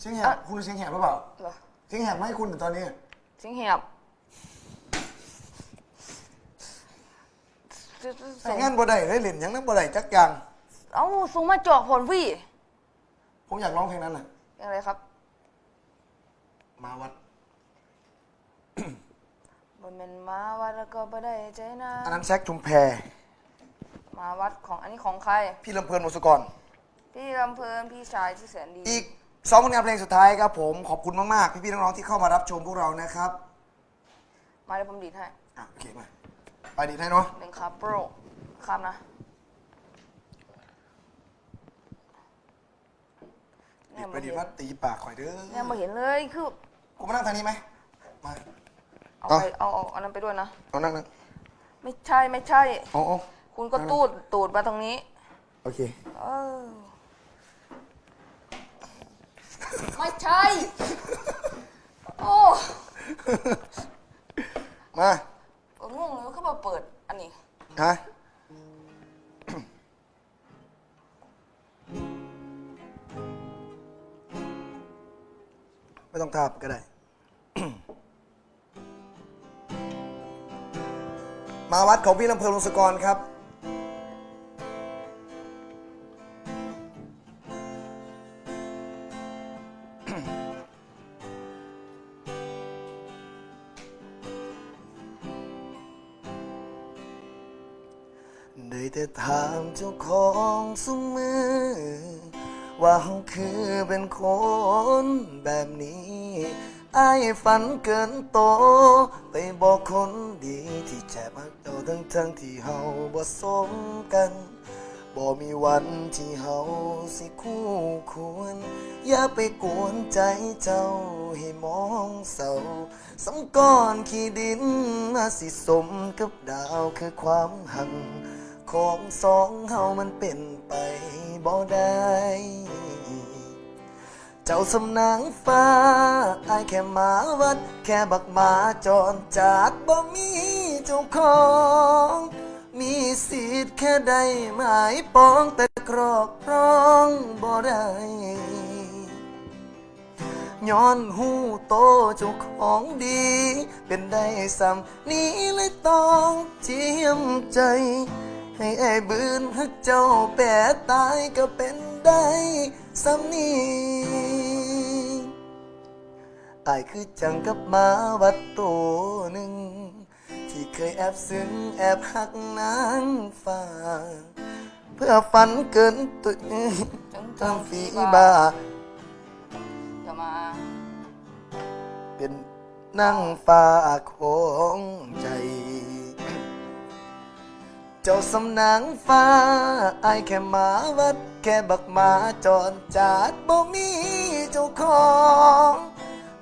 เสียงแหบคุณเสียงแหบหรือเปล่าเหรอเสียงแหบไหมคุณตอนนี้ เสียงแหบแต่งั้นบ่ได้เลยเล่นหยังนั้นบ่ได้จักอย่าง เอ้าส่งมาเจาะผลพี่ผมอยากร้องเพลงนั้นน่ะ ยังไงครับมาวัด บนเป็นมาวัดแล้วก็บ่ได้ใจนะอันนั้นแซกชุมแพ มาวัดของอันนี้ของใคร พี่ลำเพลินวงศกร พี่ลำเพลินพี่ชายที่แสนดี อีก สองผลงานเพลงสุดท้ายครับผมขอบคุณมาก ๆ พี่ ๆ น้อง ๆ ที่เข้ามารับชมพวกเรานะครับมาเดี๋ยวผมดีดให้อะโอเคมาไปดีให้เนาะเป็นคาโปรครับนะดีไปดีมาตีปากข่อยเด้อเนี่ยมาเห็นเลยคือกูมานั่งทางนี้ไหมมาเอาเอาไปเอาเอาอันนั้นไปด้วยนะเอานั่งนั่งไม่ใช่ไม่ใช่ เอาเอาคุณก็ตูดตูดมาตรงนี้ โอเค เออ ไม่ใช่ โอ้มาเอองงเลยว่าเขามาเปิดอันนี้ ฮะ ไม่ต้องทาบก็ได้ มาวัดของพี่ลำเพลินวงศกรครับ ได้แต่ถามเจ้าของสมือ ว่าเขาคือเป็นคนแบบนี้ไอ้ายฝันเกินโต ไปบอกคนดีที่แจบหักเจ้าทั้งทั้งที่เฮาบ่สมกันบ่มีวันที่เฮาสิคู่ควร อย่าไปกวนใจเจ้าให้มองเศร้าสำก้อนขี้ดินมาสิสมกับดาวคือความหัง ของสองเฮามันเป็นไปบ่ได้ เจ้าสำนางฟ้าอายแค่หมาวัด แค่บักหมาจรจัดบ่มีเจ้าของ มีสิทธิ์แค่ได้หมายปองแต่ครอบครองบ่ได้ย้อนหูโตเจ้าของดี เป็นได้สำนี้เลยต้องเจียมใจ ให้ไอ้ายบืนฮักเจ้าแปรตายก็เป็นได้สำนี้อายคือจังกับหมาวัดตัวหนึ่ง ที่เคยแอบซึ้งแอบหักนางฟ้า เพื่อฝันเกินตัวจังทั้งฝีบาบาอย่ามา เป็นนั่งฟ้าของใจ เจ้าสำนางฟ้าไอแค่หมาวัด แค่บักหมาจรจัดบ่มีเจ้าของ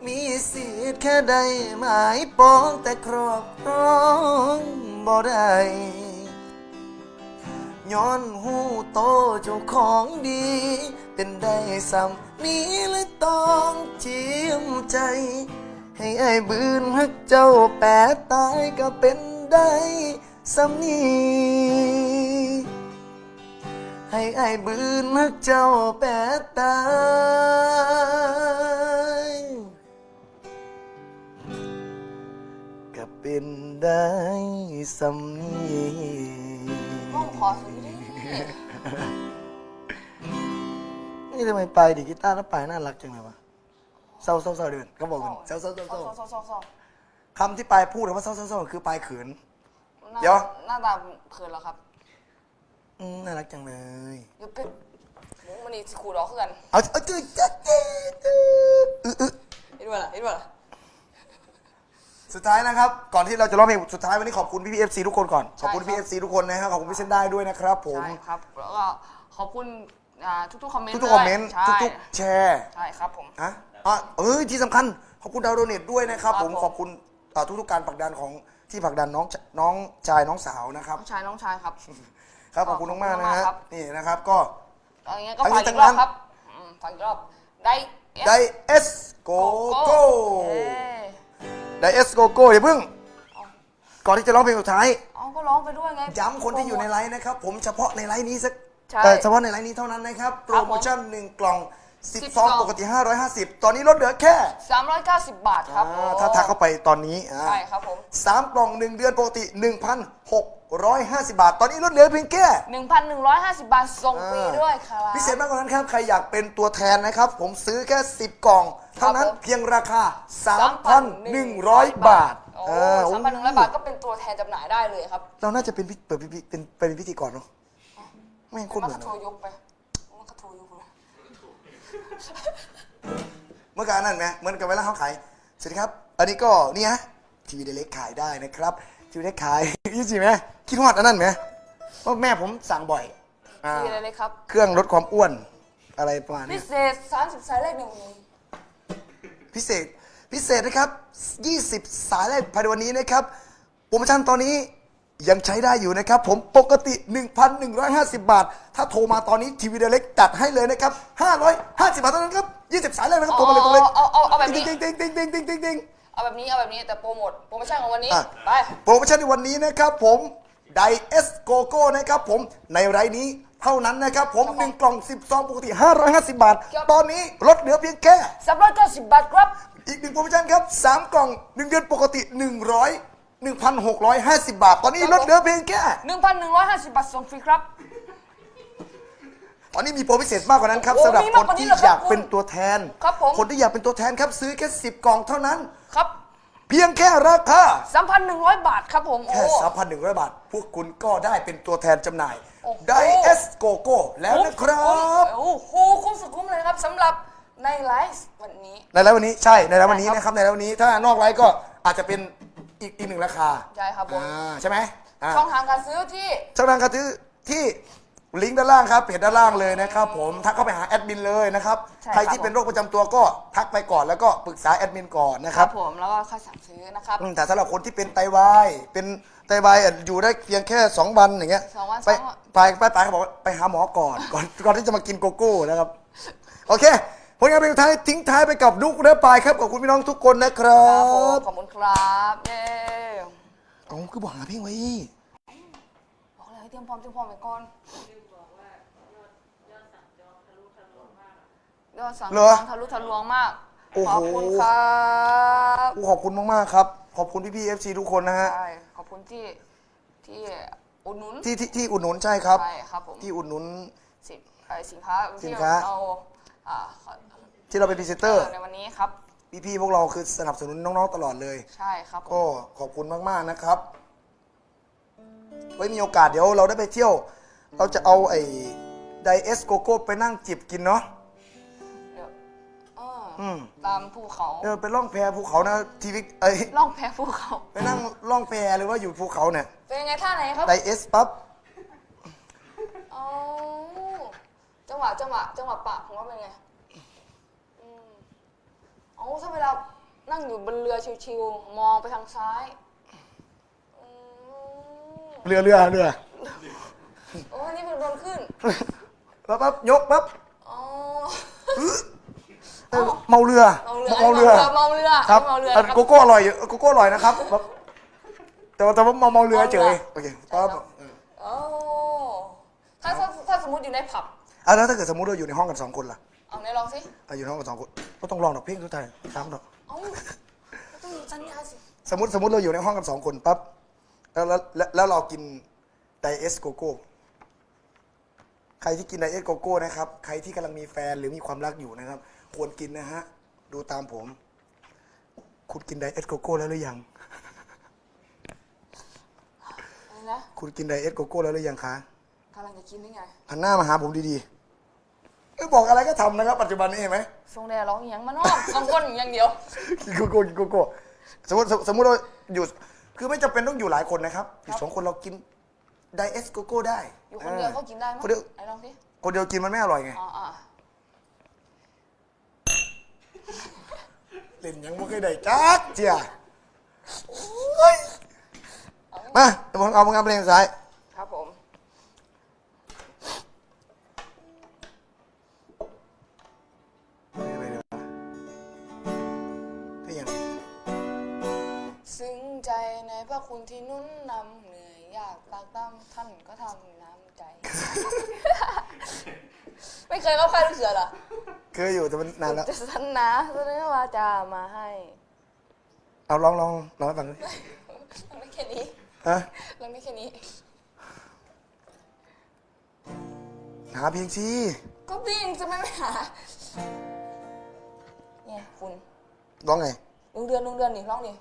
มีสิทธิ์แค่ได้หมายปองแต่ครอบครองบ่ได้ย้อนหูโตเจ้าของดี เป็นได้ซ้ำนี้เลยต้องเจียมใจ ให้ไอ้บืนฮักเจ้าแปรตายก็เป็นได้ ซ้ำนี้ให้ไอ้ายบืนฮักเจ้าแปรตายก็เป็นได้ซ้ำนี้ห้องขอสุดที่นี่ทำไมปลายดีดกีตาร์แล้วปลายน่ารักจังเลยวะเศร้าเศร้าเศร้าเดือนเขาบอกกันเศร้าเศร้าเศร้าเศร้าซอซอซอคำที่ปลายพูดคำว่าเศร้าเศร้าเศร้าคือปลายเขินหน้า เดี๋ยว หน้าตาเขินแล้วครับอืมน่ารักจังเลย เดี๋ยวเป็นมันนี่ขูดออกคือกันเอาเอาจืดจัดจืดจืดอึอึเห็นบ่ล่ะเห็นบ่ล่ะสุดท้ายนะครับ ก่อนที่เราจะร้องเพลงสุดท้ายวันนี้ขอบคุณพี่พีเอฟซีทุกคนก่อน ขอบคุณพี่เอฟซีทุกคนนะครับขอบคุณพี่เส้นได้ด้วยนะครับผม ใช่ครับ แล้วก็ขอบคุณอ่าทุกๆคอมเมนต์ทุกๆคอมเมนต์ ใช่ทุกๆแชร์ ใช่ครับผมอะอะเออที่สำคัญ ขอบคุณดาวโดเนทด้วยนะครับครับผมผม ขอบคุณอ่าทุกๆการผลักดันของ ที่ผลักดันน้องชน้องชายน้องสาวนะครับ น้องชายน้องชายครับ ครับขอบคุณมากๆนะฮะขอบคุณมากครับ นี่นะครับก็ เอาอย่างเงี้ยก็ทั้งฝากนี้อีทั้กงรนั้อบนครับอืมฝากอีกรอบ ได้ไดเอสโกโก้ เอ้ยไดเอสโกโก้อย่าเพิ่ง ก่อนที่จะร้องเพลงสุดท้าย เอาก็ร้องไปด้วยไง ย้ำคนที่อยู่ในไลน์นะครับ ผมเฉพาะในไลน์นี้สักใช่เอ่อเฉพาะในไลน์นี้เท่านั้นนะครับ โปรโมชั่นหนึ่งกล่อง 10 10ซองซองปกติ 550 ตอนนี้ลดเหลือแค่390 บาทครับอ่าถ้าทักเข้าไปตอนนี้อ่าใช่ครับผม สามกล่อง1เดือนปกติ 1,650 บาท ตอนนี้ลดเหลือเพียงแค่ 1,150 บาทส่งฟรีด้วยครับ พิเศษมากกว่านั้นครับ ใครอยากเป็นตัวแทนนะครับ ผมซื้อแค่ 10 กล่อง เท่านั้นครับผม เพียงราคา 3,100 บาทโอ้เออสามพันหนึ่งร้อยบาทก็เป็นตัวแทนจำหน่ายได้เลยครับเราน่าจะเป็นพิเปิดพิธีเป็นเป็นพิธีกรเนาะไม่งโคตรมัเหมือนนก็โทรเลยยกไปมันก็โทรยกเลย เมื่อการนั่นไหมเหมือนกับเวลาเขาขายสวัสดีครับ อันนี้ก็นี่ฮะทีวีเดเล็กขายได้นะครับทีวีเล็กขายยี่สิบไหมคิดฮอดอันนั้นไหมเพราะแม่ผมสั่งบ่อยอ่าฟรีเลยเลยครับ เครื่องลดความอ้วนอะไรประมาณพินี้เศษ30สายเลขหนึ่งหมื่นพิเศษพิเศษนะครับ 20 สายแรกภายในวันนี้นะครับโปรโมชั่นตอนนี้ ยังใช้ได้อยู่นะครับ ผมปกติ 1,150 บาท ถ้าโทรมาตอนนี้ทีวีเดเล็กจัดให้เลยนะครับ 550 บาทเท่านั้นครับ 20 สายแรกนะครับโทรมาเลยโทรเลยเอาเอาเอาแบบนี้ ติ๊งติ๊งติ๊งติ๊งติ๊งติ๊งติ๊งเอาแบบนี้เอาแบบนี้แต่โปรโมทโปรโมชั่นของวันนี้อะไป โปรโมชั่นในวันนี้นะครับผมไดเอสโกโก้นะครับผมในไรนี้เท่านั้นนะครับผมครับผม1กล่อง10ซองปกติ 550 บาทครับตอนนี้ลดเหลือเพียงแค่390 บาทครับ อีกหนึ่งโปรโมชั่นครับ 3 กล่อง 1 เดือนปกติ 100 1,650 บาท ตอนนี้ครับลดเหลือเพียงแค่ 1,150 บาทส่งฟรีครับ ตอนนี้มีโปรพิเศษมากกว่านั้นครับโอ้สำหรับมีคมากนกว่านี้ที่เหรอครับอยากเป็นคุณตัวแทนครับผมคนที่อยากเป็นตัวแทนครับซื้อแค่ 10 กล่องเท่านั้น ครับ เพียงแค่ราคา 3,100 บาทครับผมแค่โอ้3,100 บาท พวกคุณก็ได้เป็นตัวแทนจำหน่าย โอ้โห ไดเอสโกโก้แล้วนะครับ โอ้โหคุ้มสุดคุ้มเลยครับสำหรับในไลฟ์วันนี้ ในไลฟ์วันนี้ใช่ในไลฟ์วันนี้ใช่นะคครัรับบในไลฟ์วันนี้ถ้านอกไลฟ์ก็อาจจะเป็น อีกอีกหนึ่งราคาใช่ครับผม อ่าใช่ไหมอ่า ช่องทางการซื้อที่ ช่องทางการซื้อที่ลิงก์ด้านล่างครับเพจด้านล่างเลยนะครับผมทักเข้าไปหาแอดมินเลยนะครับใช่ใครครับที่เป็นโรคประจำตัวก็ทักไปก่อนแล้วก็ปรึกษาแอดมินก่อนนะคครัรับบผม แล้วก็ค่อยสั่งซื้อนะครับ อืมแต่สำหรับคนที่เป็นไตวายเป็นไตวายอะอยู่ได้เพียงแค่2วันอย่างเงี้ยสองวันไปสองวัน ไปไปไปเขาบอกว่าไปหาหมอก่อนก่อนก่อนที่จะมากินโกโก้นะครับโอเค ผลงานเพลงท้ายทิ้งท้ายไปกับนุกและปายครับขอบคุณพี่น้องทุกคนนะครัครับผมบขอบคุณครับเย้เอาคือบอกหาเพลงไว้บอกเลยให้เตรียมพร้อมเตรียมพร้อมไปก่อนยอดสั่งเหรอทะลุทะลวงมากโอ้โหขอบคุณครับขอบคุณมากๆครับ ขอบคุณพี่พี่เอฟซีทุกคนนะฮะใช่ขอบคุณที่ที่อุดหนุนที่ที่ที่อุดหนุนใช่ครับ ใช่ครับผมที่อุดหนุน สินไอสินค้าสิที่นค้าเรา อ่าที่เราเป็นพรีเซนเตอร์ ในวันนี้ครับพี่พี่ๆพวกเราคือสนับสนุนน้องๆตลอดเลย ใช่ครับผมก็ขอบคุณมากๆนะครับ ไว้มีโอกาสเดี๋ยวเราได้ไปเที่ยว เราจะเอาไอ้ไดเอสโกโก้ไปนั่งจิบกินเนาะ เดี๋ยวเออออืมตามภูเขาเออไปล่องแพภูเขานะทีวิไอ้ยล่องแพภูเขา ไปนั่งล่องแพหรือว่าอยู่ภูเขาเนี่ยเป็นยังไงท่าไหนครับไดเอสปั๊บอ๋อ จังหวะจังหวะจังหวะปากของเราเป็นไงอืมอ๋อถ้าเวลานั่งอยู่บนเรือชิวๆมองไปทางซ้ายอืมเรือเรือเรือโอ้นี่เป็นโดนขึ้นแล้วปั๊บยกปั๊บอ๋อ เออเมาเรือเมาเรือเมาเรือเมาเรือครับเมาเรืออันครับ โกโก้อร่อยอยู่โกโก้อร่อยนะครับแบบแต่ว่าแต่ว่าเมาเมาเรือเฉยโอเคปั๊บเออโอ้ถ้าถ้าถ้าสมมติอยู่ในผับ อะแล้วถ้าเกิดสมมติเราอยู่ในห้องกันสองคนล่ะเอาไหนลองสิอะอยู่ในห้องกันสองคนก็ต้องลองดอกเพลงทุกท่านซ้ำดอก เอ้าต้องมีสัญญาสิสมมติสมมติเราอยู่ในห้องกันสองคนปั๊บแล้วแล้วแล้วแล้วเรากินไดเอสโกโก้ใครที่กินไดเอสโกโก้นะครับ ใครที่กำลังมีแฟนหรือมีความรักอยู่นะครับ ควรกินนะฮะ ดูตามผม คุณกินไดเอสโกโก้แล้วหรือยัง อะไรนะคุณกินไดเอสโกโก้แล้วหรือยังคะกำลังจะกินได้ไง หันหน้ามาหาผมดีๆ เอ้ยบอกอะไรก็ทำนะครับ ปัจจุบันนี้เห็นไหมทรงแดร้องอหย่างมานอกกังวลอย่างเดียว กินโกโก้กินโกโก้สมมติสมมติเราอยู่ คือไม่จำเป็นต้องอยู่หลายคนนะครับอยู่สองคนเรากินไดเอสโกโก้ได้อยู่คนเดียวก็กินได้มั้ยคนเดียวไหนลองสิคนเดียวกินมันไม่อร่อยไง อ๋ออะเล่นยังไม่เคยได้จักเจียเฮ้ยมาเดี๋ยวผมเอาผลงานเพลงสุดท้ายครับผม พระคุณที่หนุ่นนำเหนื่อยยากตากตำท่านก็ทำน้ำใจ ไม่เคยเข้าค่ายลูกเสือเหรอเคเคยอยู่แต่มันนานแล้ว จะสันนะเสนอว่าจะมาให้เอาลองลองลองให้ฟังดิลองได้แค่นี้ฮะลองได้แค่นี้ หาเพลงชี้ก็วิ่งจะไม่ไปหา เนี่ยคุณร้องไงลุงเดือนลุงเดือนนี่ร้องดิ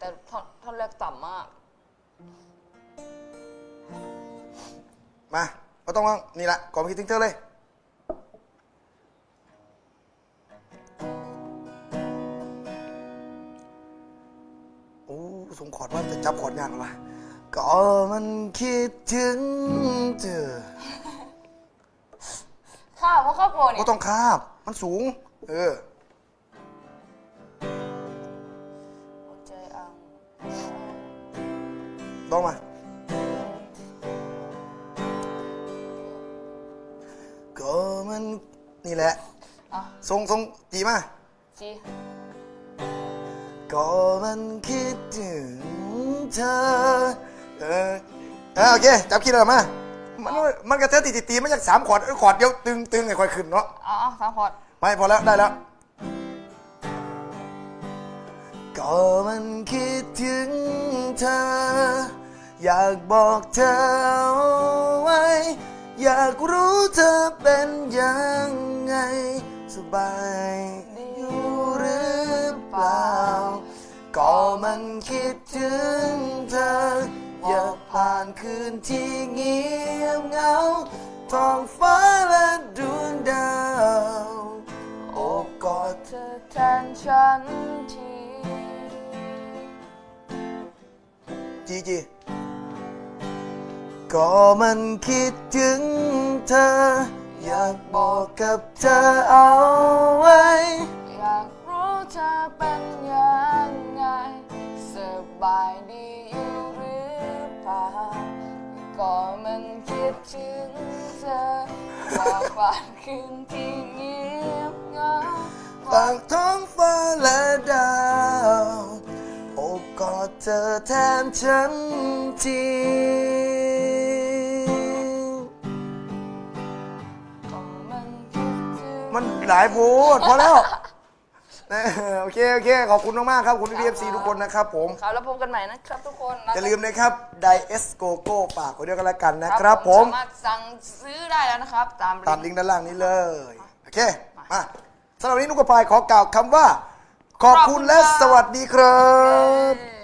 แต่ท่อนท่อนแรกต่ำมาก มาเราต้องร้องนี่แหละก่อนไปคิดถึงเธอเลย โอ้สงคอร์ดว่าจะจับคอร์ดยากหรอวะก็มันคิดถึงเธอข้าวเพราะครอบครัวเนี่ก็ยต้องคาบ มันสูง เออ มันนี่แหละอะทรงทรงจีมา จีก็มันคิดถึงเธอ เอออ่าโอเค จับคิดอะไรมา มันมันกระเทอะตีตีตีมาจากสามขอดเออขอดเดียวตึงตึงไอ้ค่อยขึ้นเนาะเอ๋อาสามพอร์ตไม่พอแล้วได้แล้ว ก็มันคิดถึงเธอ อยากบอกเธอเอาไว้ อยากรู้เธอเป็นยังไง สบายอยู่หรือเปล่า ก็มันคิดถึงเธอ อยากผ่านคืนที่เงียบเหงาท้องฟ้าและดวงดาว โอบกอดเธอแทนฉันทีจีจี ก็มันคิดถึงเธอ อยากบอกกับเธอเอาไว้ อยากรู้เธอเป็นยังไงสบายดีอยู่หรือเปล่าก็มันคิดถึงเธออยากฝากคืนที่เงียบเหงาฝากท้องฟ้าและดาวโอบกอดเธอแทนฉันที หลายโพดพอแล้วนะโอเคโอเคขอบคุณมากๆครับคุณพี่เอฟซีทุกคนนะครับผม ครับแล้วพบกันใหม่นะครับทุกคนอย่าลืมนะครับไดเอสโกโก้ปากไว้ด้วยกันแล้วกันนะครับผมสามารถสั่งซื้อได้แล้วนะครับ ตามตามลิงก์ด้านล่างนี้เลยโอเคมาสำหรับวันนี้นุกกระพายขอกล่าวคำว่า ขอบคุณและสวัสดีครับเย้